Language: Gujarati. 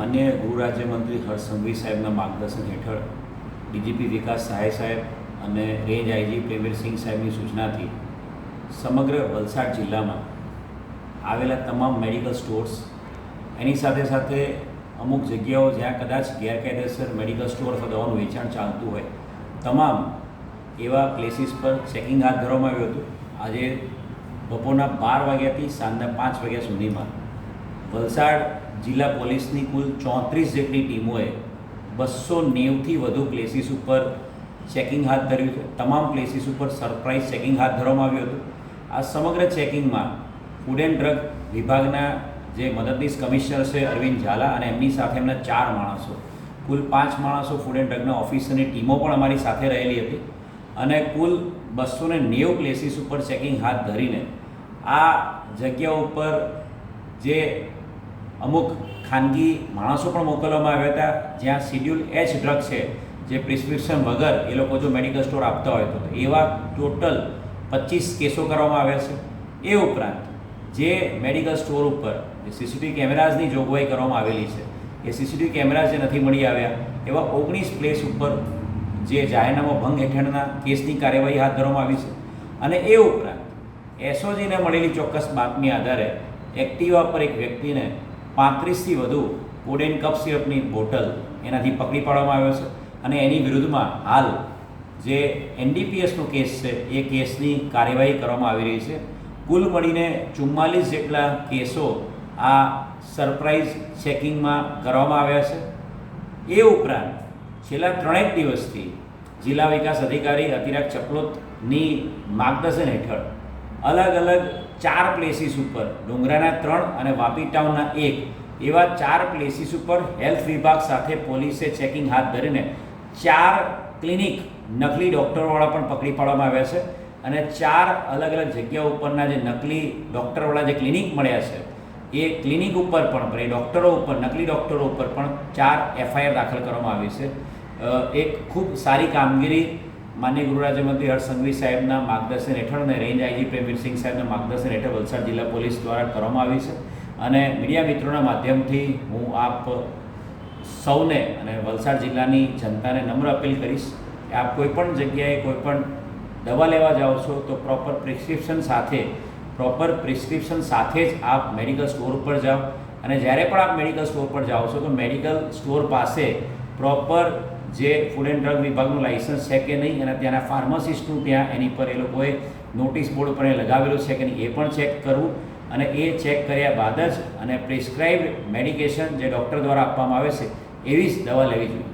માન્ય ગૃહ રાજ્યમંત્રી હર્ષ સંઘવી સાહેબના માર્ગદર્શન હેઠળ ડીજીપી વિકાસ સહાય સાહેબ અને રેન્જ આઈજી પ્રેમવીરસિંહ સાહેબની સૂચનાથી સમગ્ર વલસાડ જિલ્લામાં આવેલા તમામ મેડિકલ સ્ટોર્સ, એની સાથે સાથે અમુક જગ્યાઓ જ્યાં કદાચ ગેરકાયદેસર મેડિકલ સ્ટોર અથવા દવાનું વેચાણ ચાલતું હોય, તમામ એવા પ્લેસીસ પર ચેકિંગ હાથ ધરવામાં આવ્યું હતું. આજે બપોરના બાર વાગ્યાથી સાંજના પાંચ વાગ્યા સુધીમાં વલસાડ જિલ્લા પોલીસની કુલ ચોત્રીસ જેટલી ટીમોએ બસો નેવથી વધુ પ્લેસીસ ઉપર ચેકિંગ હાથ ધર્યું છે. તમામ પ્લેસીસ ઉપર સરપ્રાઇઝ ચેકિંગ હાથ ધરવામાં આવ્યું હતું. આ સમગ્ર ચેકિંગમાં ફૂડ એન્ડ ડ્રગ વિભાગના જે મદદનીશ કમિશનર છે અરવિંદ ઝાલા અને એમની સાથે એમના ચાર માણસો, કુલ પાંચ માણસો ફૂડ એન્ડ ડ્રગના ઓફિસરની ટીમો પણ અમારી સાથે રહેલી હતી અને કુલ બસો ને નેવું પ્લેસીસ ઉપર ચેકિંગ હાથ ધરીને આ જગ્યા ઉપર જે અમુક ખાનગી માણસો પણ મોકલવામાં આવ્યા હતા, જ્યાં શિડ્યુલ એચ ડ્રગ છે, જે પ્રિસ્ક્રિપ્શન વગર એ લોકો જો મેડિકલ સ્ટોર આપતા હોય તો. એવા ટોટલ પચીસ કેસો કરવામાં આવ્યા છે. એ ઉપરાંત જે મેડિકલ સ્ટોર ઉપર જે સીસીટીવી કેમેરાઝની જોગવાઈ કરવામાં આવેલી છે, એ સીસીટીવી કેમેરાઝ જે નથી મળી આવ્યા, એવા ઓગણીસ પ્લેસ ઉપર જે જાહેરનામા ભંગ હેઠળના કેસની કાર્યવાહી હાથ ધરવામાં આવી છે. અને એ ઉપરાંત એસઓજીને મળેલી ચોક્કસ બાતમી આધારે એક્ટિવા પર એક વ્યક્તિને પાંત્રીસથી વધુ કોડેન કપ સિરપની બોટલ એનાથી પકડી પાડવામાં આવ્યો છે. અને એની વિરુદ્ધમાં હાલ જે એનડીપીએસનો કેસ છે, એ કેસની કાર્યવાહી કરવામાં આવી રહી છે. કુલ મળીને ચુમ્માલીસ જેટલા કેસો આ સરપ્રાઇઝ ચેકિંગમાં કરવામાં આવ્યા છે. એ ઉપરાંત છેલ્લા ત્રણેક દિવસથી જિલ્લા વિકાસ અધિકારી અતિરાગ ચપલોતની માર્ગદર્શન હેઠળ અલગ અલગ ચાર પ્લેસીસ ઉપર, ડુંગરાના ત્રણ અને વાપી ટાઉનના એક, એવા ચાર પ્લેસીસ ઉપર હેલ્થ વિભાગ સાથે પોલીસે ચેકિંગ હાથ ધરીને ચાર ક્લિનિક નકલી ડૉક્ટરવાળા પણ પકડી પાડવામાં આવ્યા છે અને ચાર અલગ અલગ જગ્યા ઉપરના જે નકલી ડૉક્ટરવાળા જે ક્લિનિક મળ્યા છે, એ ક્લિનિક ઉપર પણ એ ડૉક્ટરો ઉપર, નકલી ડૉક્ટરો ઉપર પણ ચાર એફઆઈઆર દાખલ કરવામાં આવી છે. એક ખૂબ સારી કામગીરી માન્ય ગૃહ રાજ્યમંત્રી હર્ષ સંઘવી સાહેબના માર્ગદર્શન હેઠળ અને રેન્જ આઈજી પ્રેમવીરસિંહ સાહેબના માર્ગદર્શન હેઠળ વલસાડ જિલ્લા પોલીસ દ્વારા કરવામાં આવી છે. અને મીડિયા મિત્રોના માધ્યમથી હું આપ સૌને અને વલસાડ જિલ્લાની જનતાને નમ્ર અપીલ કરીશ કે આપ કોઈપણ જગ્યાએ કોઈ પણ દવા લેવા જાઓ છો તો પ્રોપર પ્રિસ્ક્રિપ્શન સાથે, પ્રોપર પ્રિસ્ક્રિપ્શન સાથે જ આપ મેડિકલ સ્ટોર ઉપર જાઓ. અને જ્યારે પણ આપ મેડિકલ સ્ટોર પર જાઓ છો તો મેડિકલ સ્ટોર પાસે પ્રોપર જે ફૂડ એન્ડ ડ્રગ વિભાગનું લાઇસન્સ છે કે નહીં, અને ત્યાંના ફાર્માસિસ્ટનું ત્યાં એની પર એ લોકોએ નોટિસ બોર્ડ પર એ લગાવેલું છે કે નહીં, એ પણ ચેક કરવું. અને એ ચેક કર્યા બાદ જ અને પ્રિસ્ક્રાઇબ્ડ મેડિકેશન જે ડૉક્ટર દ્વારા આપવામાં આવે છે, એવી જ દવા લેવી જોઈએ.